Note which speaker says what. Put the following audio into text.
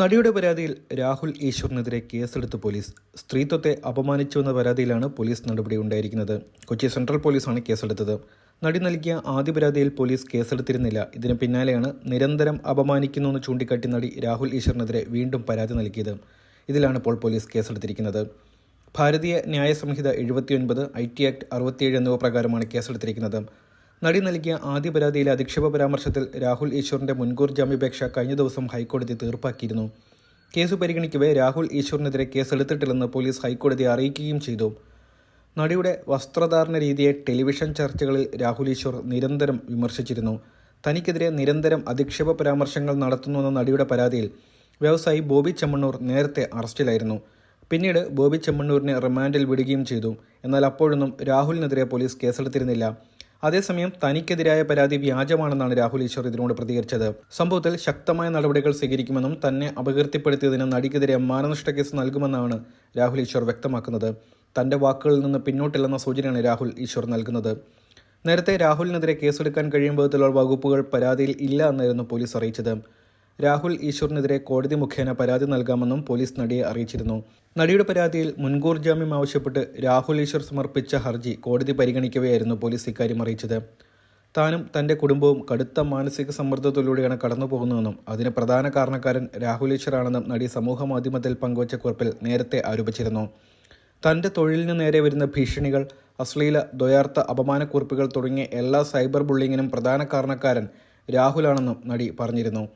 Speaker 1: നടിയുടെ പരാതിയിൽ രാഹുൽ ഈശ്വറിനെതിരെ കേസെടുത്ത് പോലീസ് സ്ത്രീത്വത്തെ അപമാനിച്ചുവെന്ന പരാതിയിലാണ് പോലീസ് നടപടി ഉണ്ടായിരിക്കുന്നത്. കൊച്ചി സെൻട്രൽ പോലീസാണ് കേസെടുത്തത്. നടി നൽകിയ ആദ്യ പരാതിയിൽ പോലീസ് കേസെടുത്തിരുന്നില്ല. ഇതിന് പിന്നാലെയാണ് നിരന്തരം അപമാനിക്കുന്നുവെന്ന് ചൂണ്ടിക്കാട്ടി നടി രാഹുൽ ഈശ്വറിനെതിരെ വീണ്ടും പരാതി നൽകിയത്. ഇതിലാണ് ഇപ്പോൾ പോലീസ് കേസെടുത്തിരിക്കുന്നത്. ഭാരതീയ ന്യായ സംഹിത എഴുപത്തിയൊൻപത് ഐ ടി ആക്ട് അറുപത്തിയേഴ് എന്നിവ പ്രകാരമാണ് കേസെടുത്തിരിക്കുന്നത്. നടി നൽകിയ ആദ്യ പരാതിയിലെ അധിക്ഷേപ പരാമർശത്തിൽ രാഹുൽ ഈശ്വറിന്റെ മുൻകൂർ ജാമ്യാപേക്ഷ കഴിഞ്ഞ ദിവസം ഹൈക്കോടതി തീർപ്പാക്കിയിരുന്നു. കേസ് പരിഗണിക്കവേ രാഹുൽ ഈശ്വറിനെതിരെ കേസെടുത്തിട്ടില്ലെന്ന് പോലീസ് ഹൈക്കോടതിയെ അറിയിക്കുകയും ചെയ്തു. നടിയുടെ വസ്ത്രധാരണ രീതിയെ ടെലിവിഷൻ ചർച്ചകളിൽ രാഹുൽ ഈശ്വർ നിരന്തരം വിമർശിച്ചിരുന്നു. തനിക്കെതിരെ നിരന്തരം അധിക്ഷേപ പരാമർശങ്ങൾ നടത്തുന്നുവെന്ന നടിയുടെ പരാതിയിൽ വ്യവസായി ബോബി ചെമ്മണ്ണൂർ നേരത്തെ അറസ്റ്റിലായിരുന്നു. പിന്നീട് ബോബി ചെമ്മണ്ണൂരിനെ റിമാൻഡിൽ വിടുകയും ചെയ്തു. എന്നാൽ അപ്പോഴൊന്നും രാഹുലിനെതിരെ പോലീസ് കേസെടുത്തിരുന്നില്ല. അതേസമയം തനിക്കെതിരായ പരാതി വ്യാജമാണെന്നാണ് രാഹുൽ ഈശ്വർ ഇതിനോട് പ്രതികരിച്ചത്. സംഭവത്തിൽ ശക്തമായ നടപടികൾ സ്വീകരിക്കുമെന്നും തന്നെ അപകീർത്തിപ്പെടുത്തിയതിന് നടിക്കെതിരെ മാനനഷ്ട കേസ് നൽകുമെന്നാണ് രാഹുൽ ഈശ്വർ വ്യക്തമാക്കുന്നത്. തന്റെ വാക്കുകളിൽ നിന്ന് പിന്നോട്ടില്ലെന്ന സൂചനയാണ് രാഹുൽ ഈശ്വർ നൽകുന്നത്. നേരത്തെ രാഹുലിനെതിരെ കേസെടുക്കാൻ കഴിയും വിധത്തിലുള്ള വകുപ്പുകൾ പരാതിയിൽ ഇല്ല എന്നായിരുന്നു പോലീസ് അറിയിച്ചത്. രാഹുൽ ഈശ്വറിനെതിരെ കോടതി മുഖേന പരാതി നൽകാമെന്നും പോലീസ് നടിയെ അറിയിച്ചിരുന്നു. നടിയുടെ പരാതിയിൽ മുൻകൂർ ജാമ്യം ആവശ്യപ്പെട്ട് രാഹുൽ ഈശ്വർ സമർപ്പിച്ച ഹർജി കോടതി പരിഗണിക്കവെയായിരുന്നു പോലീസ് ഇക്കാര്യം അറിയിച്ചത്. താനും തന്റെ കുടുംബവും കടുത്ത മാനസിക സമ്മർദ്ദത്തിലൂടെയാണ് കടന്നു പോകുന്നതെന്നും അതിന് പ്രധാന കാരണക്കാരൻ രാഹുൽ ഈശ്വറാണെന്നും നടി സമൂഹ മാധ്യമത്തിൽ പങ്കുവച്ച കുറിപ്പിൽ നേരത്തെ ആരോപിച്ചിരുന്നു. തന്റെ തൊഴിലിന് നേരെ വരുന്ന ഭീഷണികൾ അശ്ലീല ദ്വയാർത്ഥ അപമാനക്കുറിപ്പുകൾ തുടങ്ങിയ എല്ലാ സൈബർ ബുള്ളിങ്ങിനും പ്രധാന കാരണക്കാരൻ രാഹുലാണെന്നും നടി പറഞ്ഞിരുന്നു.